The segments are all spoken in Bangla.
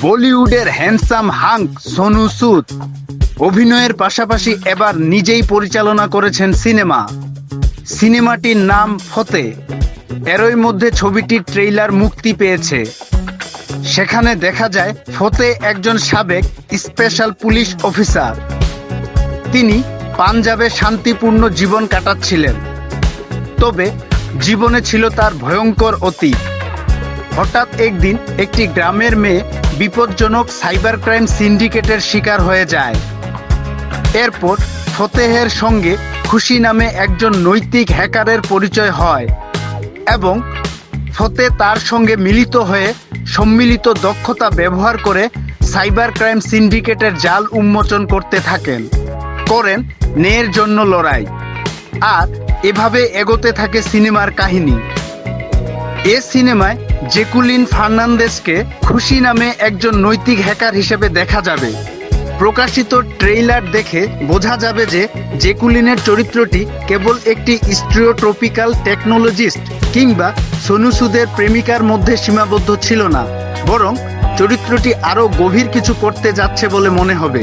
বলিউডের হ্যান্ডসাম হাঙ্ক, সোনু সুদ। অভিনয়ের পাশাপাশি এবার নিজেই পরিচালনা করেছেন সিনেমা। সিনেমাটির নাম ফতে। এরই মধ্যে ছবিটির ট্রেইলার মুক্তি পেয়েছে। সেখানে দেখা যায়, ফতে একজন সাবেক স্পেশাল পুলিশ অফিসার। তিনি পাঞ্জাবে শান্তিপূর্ণ জীবন কাটাচ্ছিলেন। তবে জীবনে ছিল তার ভয়ঙ্কর অতীত। হঠাৎ একদিন একটি গ্রামের মেয়ে বিপজ্জনক সাইবার ক্রাইম সিন্ডিকেটের শিকার হয়ে যায়। এরপর ফতেহের সঙ্গে খুশি নামে একজন নৈতিক হ্যাকারের পরিচয় হয় এবং ফতে তার সঙ্গে মিলিত হয়ে সম্মিলিত দক্ষতা ব্যবহার করে সাইবার ক্রাইম সিন্ডিকেটের জাল উন্মোচন করতে থাকেন, করেন ন্যায়ের জন্য লড়াই। আর এভাবে এগোতে থাকে সিনেমার কাহিনী। এ সিনেমায় জেকুলিন ফার্নান্দেসকে খুশি নামে একজন নৈতিক হ্যাকার হিসেবে দেখা যাবে। প্রকাশিত ট্রেইলার দেখে বোঝা যাবে যে জেকুলিনের চরিত্রটি কেবল একটি স্ট্রিওট্রপিক্যাল টেকনোলজিস্ট কিংবা সনুসুদের প্রেমিকার মধ্যে সীমাবদ্ধ ছিল না, বরং চরিত্রটি আরও গভীর কিছু করতে যাচ্ছে বলে মনে হবে।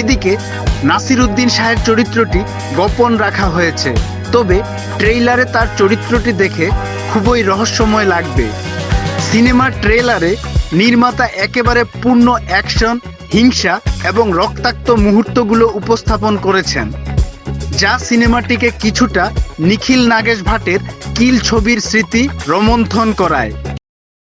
এদিকে নাসিরুদ্দিন শাহের চরিত্রটি গোপন রাখা হয়েছে, তবে ট্রেইলারে তার চরিত্রটি দেখে খুবই রহস্যময় লাগবে। সিনেমার ট্রেলারে নির্মাতা একেবারে পূর্ণ অ্যাকশন, হিংসা এবং রক্তাক্ত মুহূর্তগুলো উপস্থাপন করেছেন, যা সিনেমাটিকে কিছুটা নিখিল নাগেশ ভাটের কিল ছবির স্মৃতি রোমন্থন করায়।